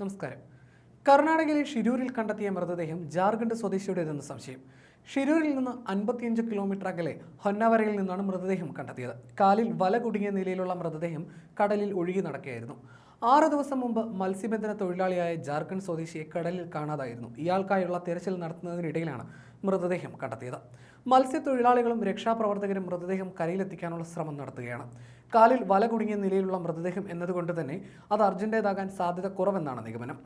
നമസ്കാരം. കർണാടകയിലെ ഷിരൂരിൽ കണ്ടെത്തിയ മൃതദേഹം ജാർഖണ്ഡ് സ്വദേശിയുടേതെന്ന് സംശയം. ഷിരൂരിൽ നിന്ന് അൻപത്തിയഞ്ച് കിലോമീറ്റർ അകലെ ഹൊന്നവരയിൽ നിന്നാണ് മൃതദേഹം കണ്ടെത്തിയത്. കാലിൽ വല കുടുങ്ങിയ നിലയിലുള്ള മൃതദേഹം കടലിൽ ഒഴുകി നടക്കുകയായിരുന്നു. ആറ് ദിവസം മുമ്പ് മത്സ്യബന്ധന തൊഴിലാളിയായ ജാർഖണ്ഡ് സ്വദേശിയെ കടലിൽ കാണാതായിരുന്നു. ഇയാൾക്കായുള്ള തിരച്ചിൽ നടത്തുന്നതിനിടയിലാണ് മൃതദേഹം കണ്ടെത്തിയത്. മത്സ്യത്തൊഴിലാളികളും രക്ഷാപ്രവർത്തകരും മൃതദേഹം കരയിലെത്തിക്കാനുള്ള ശ്രമം നടത്തുകയാണ്. കാലിൽ വല കുടുങ്ങിയ നിലയിലുള്ള മൃതദേഹം എന്നതുകൊണ്ട് തന്നെ അത് അർജന്റേതാകാൻ സാധ്യത കുറവെന്നാണ് നിഗമനം.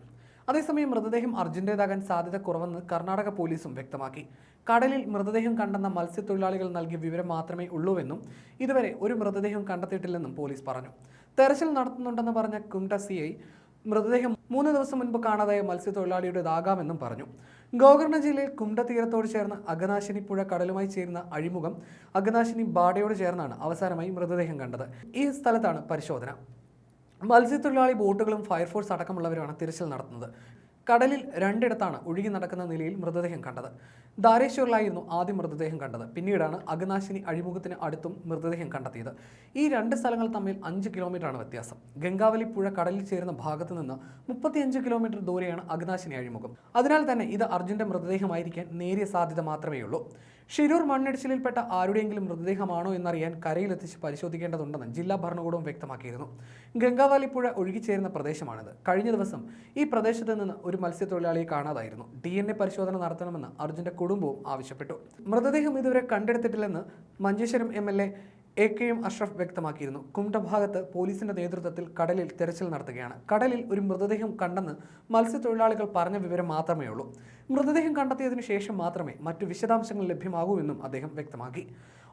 അതേസമയം മൃതദേഹം അർജന്റേതാകാൻ സാധ്യത കുറവെന്ന് കർണാടക പോലീസും വ്യക്തമാക്കി. കടലിൽ മൃതദേഹം കണ്ടെന്ന മത്സ്യത്തൊഴിലാളികൾ നൽകിയ വിവരം മാത്രമേ ഉള്ളൂവെന്നും ഇതുവരെ ഒരു മൃതദേഹം കണ്ടെത്തിയിട്ടില്ലെന്നും പോലീസ് പറഞ്ഞു. തെരച്ചിൽ നടത്തുന്നുണ്ടെന്ന് പറഞ്ഞ കുംട സി ഐ മൃതദേഹം മൂന്ന് ദിവസം മുൻപ് കാണാതായ മത്സ്യത്തൊഴിലാളിയുടേതാകാമെന്നും പറഞ്ഞു. ഗോകർണ ജില്ലയിൽ കുംട തീരത്തോട് ചേർന്ന് അഗനാശിനി പുഴ കടലുമായി ചേരുന്ന അഴിമുഖം അഗനാശിനി ബാഡയോട് ചേർന്നാണ് അവസാനമായി മൃതദേഹം കണ്ടത്. ഈ സ്ഥലത്താണ് പരിശോധന. മത്സ്യത്തൊഴിലാളി ബോട്ടുകളും ഫയർഫോഴ്സ് അടക്കമുള്ളവരാണ് തിരച്ചിൽ നടത്തുന്നത്. കടലിൽ രണ്ടിടത്താണ് ഒഴുകി നടക്കുന്ന നിലയിൽ മൃതദേഹം കണ്ടത്. ധാരേശ്വറിലായിരുന്നു ആദ്യം മൃതദേഹം കണ്ടത്. പിന്നീടാണ് അഗനാശിനി അഴിമുഖത്തിന് അടുത്തും മൃതദേഹം കണ്ടെത്തിയത്. ഈ രണ്ട് സ്ഥലങ്ങൾ തമ്മിൽ അഞ്ച് കിലോമീറ്ററാണ് വ്യത്യാസം. ഗംഗാവലി പുഴ കടലിൽ ചേരുന്ന ഭാഗത്ത് നിന്ന് മുപ്പത്തിയഞ്ച് കിലോമീറ്റർ ദൂരെയാണ് അഗനാശിനി അഴിമുഖം. അതിനാൽ തന്നെ ഇത് അർജുന്റെ മൃതദേഹമായിരിക്കാൻ നേരിയ സാധ്യത മാത്രമേ ഉള്ളൂ ഷിരൂർ മണ്ണിടിച്ചിലിൽപ്പെട്ട ആരുടെയെങ്കിലും മൃതദേഹമാണോ എന്നറിയാൻ കരയിലെത്തിച്ച് പരിശോധിക്കേണ്ടതുണ്ടെന്ന് ജില്ലാ ഭരണകൂടവും വ്യക്തമാക്കിയിരുന്നു. ഗംഗാവാലി പുഴ ഒഴുകിച്ചേരുന്ന പ്രദേശമാണിത്. കഴിഞ്ഞ ദിവസം ഈ പ്രദേശത്ത് നിന്ന് ഒരു മത്സ്യത്തൊഴിലാളിയെ കാണാതായിരുന്നു. ഡി എൻ എ പരിശോധന നടത്തണമെന്ന് അർജുന്റെ കുടുംബവും ആവശ്യപ്പെട്ടു. മൃതദേഹം ഇതുവരെ കണ്ടെടുത്തിട്ടില്ലെന്ന് Manjeshwaram M L A A K M Ashraf വ്യക്തമാക്കിയിരുന്നു. കുംട ഭാഗത്ത് പോലീസിന്റെ നേതൃത്വത്തിൽ കടലിൽ തെരച്ചിൽ നടത്തുകയാണ്. കടലിൽ ഒരു മൃതദേഹം കണ്ടെന്ന് മത്സ്യത്തൊഴിലാളികൾ പറഞ്ഞ വിവരം മാത്രമേ ഉള്ളൂ. മൃതദേഹം കണ്ടെത്തിയതിനു ശേഷം മാത്രമേ മറ്റു വിശദാംശങ്ങൾ ലഭ്യമാകൂ എന്നും അദ്ദേഹം വ്യക്തമാക്കി.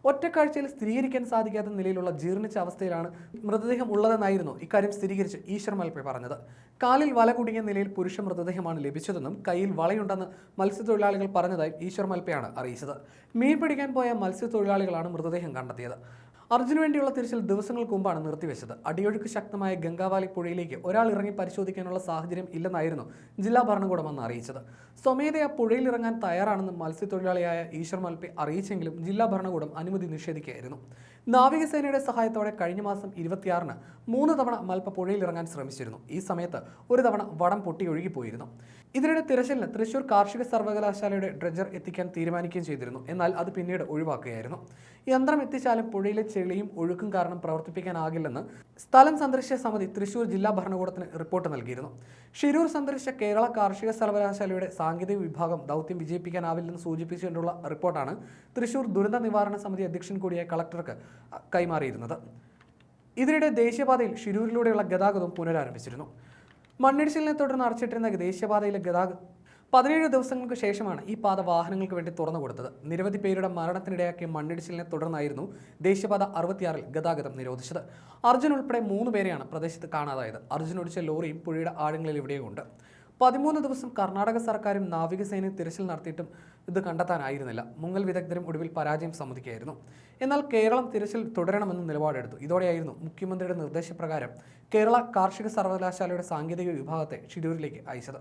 ഒറ്റക്കാഴ്ചയിൽ സ്ഥിരീകരിക്കാൻ സാധിക്കാത്ത നിലയിലുള്ള ജീർണിച്ച അവസ്ഥയിലാണ് മൃതദേഹം ഉള്ളതെന്നായിരുന്നു ഇക്കാര്യം സ്ഥിരീകരിച്ച് ഈശ്വർ മൽപ്പെ പറഞ്ഞത്. കാലിൽ വല കുടുങ്ങിയ നിലയിൽ പുരുഷ മൃതദേഹമാണ് ലഭിച്ചതെന്നും കയ്യിൽ വളയുണ്ടെന്ന് മത്സ്യത്തൊഴിലാളികൾ പറഞ്ഞതായി ഈശ്വർ മൽപ്പയാണ് അറിയിച്ചത്. മീൻ പിടിക്കാൻ പോയ മത്സ്യത്തൊഴിലാളികളാണ് മൃതദേഹം കണ്ടെത്തിയത്. അർജുന് വേണ്ടിയുള്ള തിരച്ചിൽ ദിവസങ്ങൾക്ക് മുമ്പാണ് നിർത്തിവെച്ചത്. അടിയൊഴുക്ക് ശക്തമായ ഗംഗാവാലി പുഴയിലേക്ക് ഒരാൾ ഇറങ്ങി പരിശോധിക്കാനുള്ള സാഹചര്യം ഇല്ലെന്നായിരുന്നു ജില്ലാ ഭരണകൂടം അന്ന് അറിയിച്ചത്. സ്വമേധയാ പുഴയിൽ ഇറങ്ങാൻ തയ്യാറാണെന്ന് മത്സ്യത്തൊഴിലാളിയായ ഈശ്വർ മൽപ്പി അറിയിച്ചെങ്കിലും ജില്ലാ ഭരണകൂടം അനുമതി നിഷേധിക്കുകയായിരുന്നു. നാവികസേനയുടെ സഹായത്തോടെ കഴിഞ്ഞ മാസം ഇരുപത്തിയാറിന് മൂന്ന് തവണ മൽപ്പ പുഴയിൽ ഇറങ്ങാൻ ശ്രമിച്ചിരുന്നു. ഈ സമയത്ത് ഒരു തവണ വടം പൊട്ടി ഒഴുകിപ്പോയിരുന്നു ഇതിനിടെ തിരച്ചിലിന് തൃശൂർ കാർഷിക സർവകലാശാലയുടെ ഡ്രഡ്ജർ എത്തിക്കാൻ തീരുമാനിക്കുകയും ചെയ്തിരുന്നു. എന്നാൽ അത് പിന്നീട് ഒഴിവാക്കുകയായിരുന്നു. യന്ത്രം എത്തിച്ചാലും പുഴയിലെ ചെളിയും ഒഴുക്കും കാരണം പ്രവർത്തിപ്പിക്കാനാകില്ലെന്ന് സ്ഥലം സന്ദർശിച്ച സമിതി തൃശൂർ ജില്ലാ ഭരണകൂടത്തിന് റിപ്പോർട്ട് നൽകിയിരുന്നു. ഷിരൂർ സന്ദർശിച്ച കേരള കാർഷിക സർവകലാശാലയുടെ സാങ്കേതിക വിഭാഗം ദൗത്യം വിജയിപ്പിക്കാനാവില്ലെന്ന് സൂചിപ്പിച്ചുകൊണ്ടുള്ള റിപ്പോർട്ടാണ് തൃശൂർ ദുരന്ത നിവാരണ സമിതി അധ്യക്ഷൻ കൂടിയായ കളക്ടർക്ക് കൈമാറിയിരുന്നത്. ഇതിനിടെ ദേശീയപാതയിൽ ഷിരൂരിലൂടെയുള്ള ഗതാഗതം പുനരാരംഭിച്ചിരുന്നു. മണ്ണിടിച്ചിലിനെ തുടർന്ന് അടച്ചിട്ടിരുന്ന ദേശീയപാതയിലെ ഗതാഗതം പതിനേഴ് ദിവസങ്ങൾക്ക് ശേഷമാണ് ഈ പാത വാഹനങ്ങൾക്ക് വേണ്ടി തുറന്നു കൊടുത്തത്. നിരവധി പേരുടെ മരണത്തിനിടയാക്കിയ മണ്ണിടിച്ചിലിനെ തുടർന്നായിരുന്നു ദേശീയപാത അറുപത്തിയാറിൽ ഗതാഗതം നിരോധിച്ചത്. അർജുൻ ഉൾപ്പെടെ മൂന്ന് പേരെയാണ് പ്രദേശത്ത് കാണാതായത്. അർജുൻ ഒടിച്ച ലോറിയും പുഴയുടെ ആഴങ്ങളിൽ ഇവിടെയുമുണ്ട്. പതിമൂന്ന് ദിവസം കർണാടക സർക്കാരും നാവികസേനയും തിരച്ചിൽ നടത്തിയിട്ടും ഇത് കണ്ടെത്താനായിരുന്നില്ല. മുങ്ങൽ വിദഗ്ധരും ഒടുവിൽ പരാജയം സമ്മതിക്കുകയായിരുന്നു. എന്നാൽ കേരളം തിരച്ചിൽ തുടരണമെന്ന് നിലപാടെടുത്തു. ഇതോടെയായിരുന്നു മുഖ്യമന്ത്രിയുടെ നിർദ്ദേശപ്രകാരം കേരള കാർഷിക സർവകലാശാലയുടെ സാങ്കേതിക വിഭാഗത്തെ ഷിരൂരിലേക്ക് അയച്ചത്.